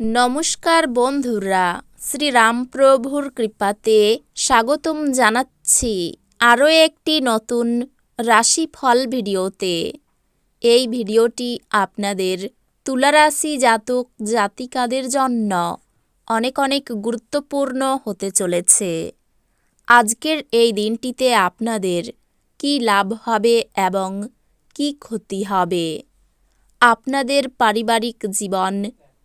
নমস্কার বন্ধুরা, শ্রীরামপ্রভুর কৃপাতে স্বাগতম জানাচ্ছি আরও একটি নতুন রাশিফল ভিডিওতে। এই ভিডিওটি আপনাদের তুলারাশি জাতক জাতিকাদের জন্য অনেক অনেক গুরুত্বপূর্ণ হতে চলেছে। আজকের এই দিনটিতে আপনাদের কি লাভ হবে এবং কি ক্ষতি হবে? আপনাদের পারিবারিক জীবন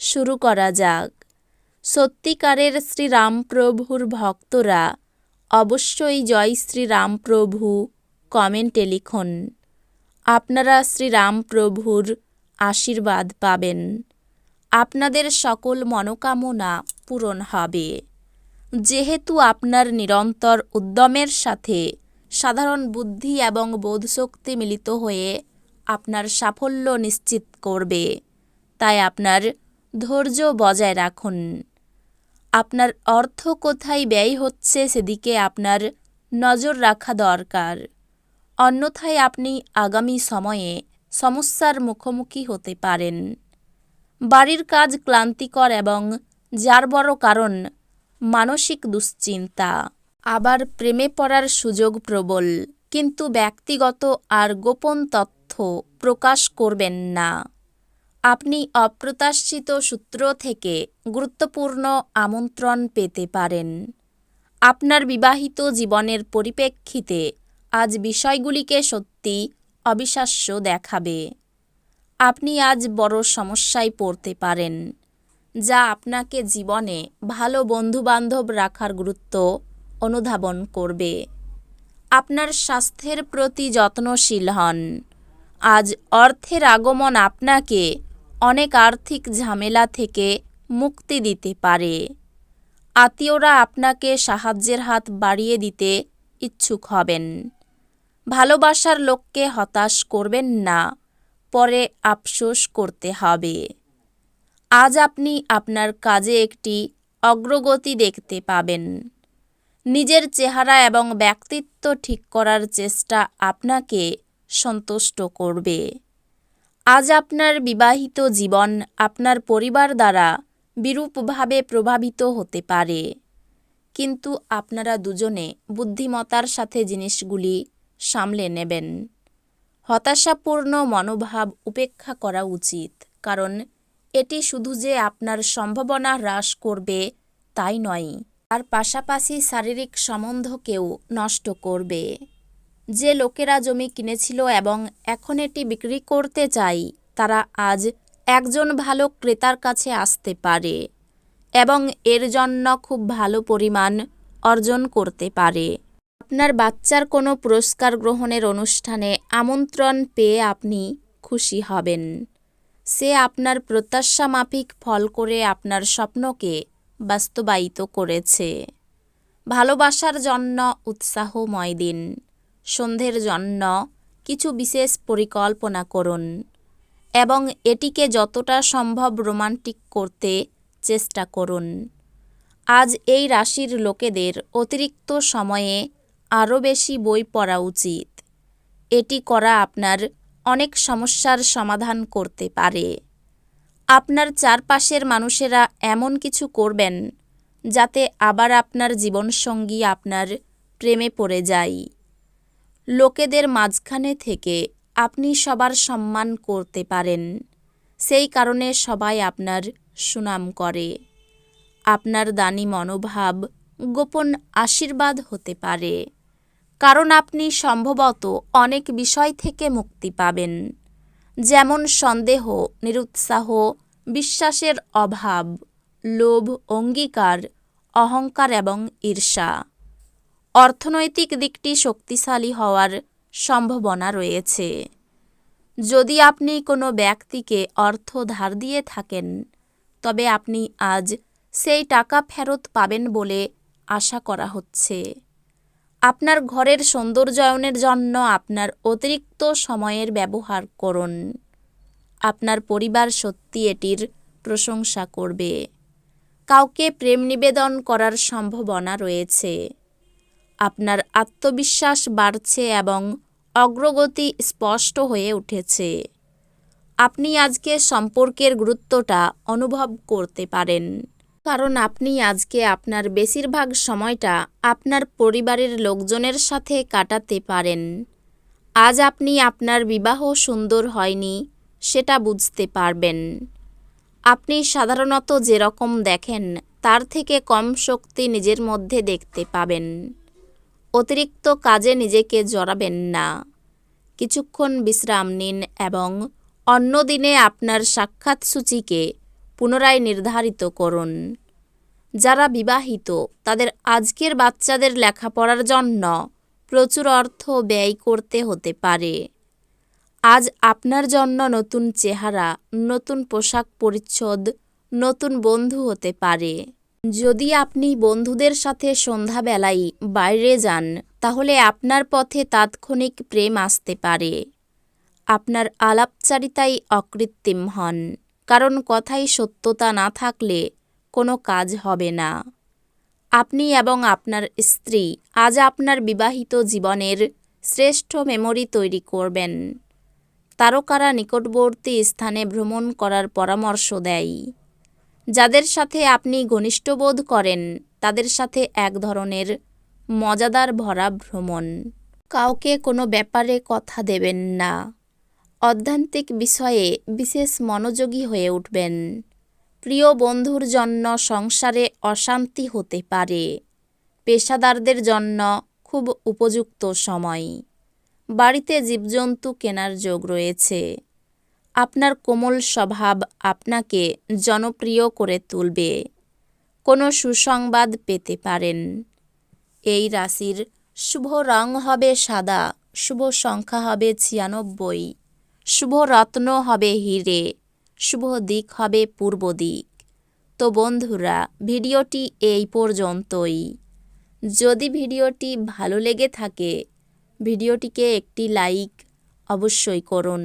শুরু করা যাক। সত্যিকারের শ্রীরামপ্রভুর ভক্তরা অবশ্যই জয় শ্রীরামপ্রভু কমেন্টে লিখুন। আপনারা শ্রীরামপ্রভুর আশীর্বাদ পাবেন। আপনাদের সকল মনোকামনা পূরণ হবে। যেহেতু আপনার নিরন্তর উদ্যমের সাথে সাধারণ বুদ্ধি এবং বোধশক্তি মিলিত হয়ে আপনার সাফল্য নিশ্চিত করবে, তাই আপনার ধৈর্য বজায় রাখুন। আপনার অর্থ কোথায় ব্যয় হচ্ছে সেদিকে আপনার নজর রাখা দরকার। অন্যথায় আপনি আগামী সময়ে সমস্যার মুখোমুখি হতে পারেন। বাড়ির কাজ ক্লান্তিকর এবং যার বড় কারণ মানসিক দুশ্চিন্তা। আবার প্রেমে পড়ার সুযোগ প্রবল, কিন্তু ব্যক্তিগত আর গোপন তথ্য প্রকাশ করবেন না। আপনি অপ্রত্যাশিত সূত্র থেকে গুরুত্বপূর্ণ আমন্ত্রণ পেতে পারেন। আপনার বিবাহিত জীবনের পরিপ্রেক্ষিতে আজ বিষয়গুলিকে সত্যি অবিশ্বাস্য দেখাবে। আপনি আজ বড় সমস্যায় পড়তে পারেন, যা আপনাকে জীবনে ভালো বন্ধুবান্ধব রাখার গুরুত্ব অনুধাবন করবে। আপনার স্বাস্থ্যের প্রতি যত্নশীল হন। আজ অর্থের আগমন আপনাকে অনেক আর্থিক ঝামেলা থেকে মুক্তি দিতে পারে। আত্মীয়রা আপনাকে সাহায্যের হাত বাড়িয়ে দিতে ইচ্ছুক হবেন। ভালোবাসার লোককে হতাশ করবেন না, পরে আফসোস করতে হবে। আজ আপনি আপনার কাজে একটি অগ্রগতি দেখতে পাবেন। নিজের চেহারা এবং ব্যক্তিত্ব ঠিক করার চেষ্টা আপনাকে সন্তুষ্ট করবে। আজ আপনার বিবাহিত জীবন আপনার পরিবার দ্বারা বিরূপভাবে প্রভাবিত হতে পারে। কিন্তু আপনারা দুজনে বুদ্ধিমতার সাথে জিনিসগুলি সামলে নেবেন। হতাশাপূর্ণ মনোভাব উপেক্ষা করা উচিত, কারণ এটি শুধু যে আপনার সম্ভাবনা হ্রাস করবে তাই নয়, তার পাশাপাশি শারীরিক সম্বন্ধকেও নষ্ট করবে। যে লোকেরা জমি কিনেছিল এবং এখন এটি বিক্রি করতে চাই, তারা আজ একজন ভালো ক্রেতার কাছে আসতে পারে এবং এর জন্য খুব ভালো পরিমাণ অর্জন করতে পারে। আপনার বাচ্চার কোনো পুরস্কার গ্রহণের অনুষ্ঠানে আমন্ত্রণ পেয়ে আপনি খুশি হবেন। সে আপনার প্রত্যাশা মাফিক ফল করে আপনার স্বপ্নকে বাস্তবায়িত করেছে। ভালোবাসার জন্য উৎসাহময় দিন। সন্ধ্যের জন্য কিছু বিশেষ পরিকল্পনা করুন এবং এটিকে যতটা সম্ভব রোমান্টিক করতে চেষ্টা করুন। আজ এই রাশির লোকেদের অতিরিক্ত সময়ে আরও বেশি বই পড়া উচিত। এটি করা আপনার অনেক সমস্যার সমাধান করতে পারে। আপনার চারপাশের মানুষেরা এমন কিছু করবেন, যাতে আবার আপনার জীবনসঙ্গী আপনার প্রেমে পড়ে যায়। লোকেদের মাঝখানে থেকে আপনি সবার সম্মান করতে পারেন। সেই কারণে সবাই আপনার সুনাম করে। আপনার দানি মনোভাব গোপন আশীর্বাদ হতে পারে। কারণ আপনি সম্ভবত অনেক বিষয় থেকে মুক্তি পাবেন। যেমন সন্দেহ, নিরুৎসাহ, বিশ্বাসের অভাব, লোভ, অঙ্গীকার, অহংকার এবং ঈর্ষা। অর্থনৈতিক দিকটি শক্তিশালী হওয়ার সম্ভাবনা রয়েছে। যদি আপনি কোনো ব্যক্তিকে অর্থ ধার দিয়ে থাকেন, তবে আপনি আজ সেই টাকা ফেরত পাবেন বলে আশা করা হচ্ছে। আপনার ঘরের সৌন্দর্যায়নের জন্য আপনার অতিরিক্ত সময়ের ব্যবহার করুন। আপনার পরিবার সত্যি এটির প্রশংসা করবে। কাউকে প্রেম নিবেদন করার সম্ভাবনা রয়েছে। আপনার আত্মবিশ্বাস বাড়ছে এবং অগ্রগতি স্পষ্ট হয়ে উঠেছে। আপনি আজকে সম্পর্কের গুরুত্বটা অনুভব করতে পারেন। কারণ আপনি আজকে আপনার বেশিরভাগ সময়টা আপনার পরিবারের লোকজনের সাথে কাটাতে পারেন। আজ আপনি আপনার বিবাহ সুন্দর হয়নি, সেটা বুঝতে পারবেন। আপনি সাধারণত যেরকম দেখেন, তার থেকে কম শক্তি নিজের মধ্যে দেখতে পাবেন। অতিরিক্ত কাজে নিজেকে জড়াবেন না। কিছুক্ষণ বিশ্রাম নিন এবং অন্য দিনে আপনার সাক্ষাৎ সূচিকে পুনরায় নির্ধারিত করুন। যারা বিবাহিত, তাদের আজকের বাচ্চাদের লেখাপড়ার জন্য প্রচুর অর্থ ব্যয় করতে হতে পারে। আজ আপনার জন্য নতুন চেহারা, নতুন পোশাক পরিচ্ছদ, নতুন বন্ধু হতে পারে। যদি আপনি বন্ধুদের সাথে সন্ধ্যাবেলায় বাইরে যান, তাহলে আপনার পথে তাৎক্ষণিক প্রেম আসতে পারে। আপনার আলাপচারিতাই অকৃত্রিম হন, কারণ কথাই সত্যতা না থাকলে কোনো কাজ হবে না। আপনি এবং আপনার স্ত্রী আজ আপনার বিবাহিত জীবনের শ্রেষ্ঠ মেমরি তৈরি করবেন। তারকারা নিকটবর্তী স্থানে ভ্রমণ করার পরামর্শ দেয়। যাদের সাথে আপনি ঘনিষ্ঠ বোধ করেন, তাদের সাথে এক ধরনের মজাদার ভরা ভ্রমণ। কাউকে কোনো ব্যাপারে কথা দেবেন না। অধ্যান্তিক বিষয়ে বিশেষ মনোযোগী হয়ে উঠবেন। প্রিয় বন্ধুর জন্য সংসারে অশান্তি হতে পারে। পেশাদারদের জন্য খুব উপযুক্ত সময়। বাড়িতে জীবজন্তু কেনার যোগ রয়েছে। আপনার কোমল স্বভাব আপনাকে জনপ্রিয় করে তুলবে। কোনো সুসংবাদ পেতে পারেন। এই রাশির শুভ রং হবে সাদা, শুভ সংখ্যা হবে ছিয়ানব্বই, শুভ রত্ন হবে হিরে, শুভ দিক হবে পূর্ব দিক। তো বন্ধুরা, ভিডিওটি এই পর্যন্তই। যদি ভিডিওটি ভালো লেগে থাকে, ভিডিওটিকে একটি লাইক অবশ্যই করুন।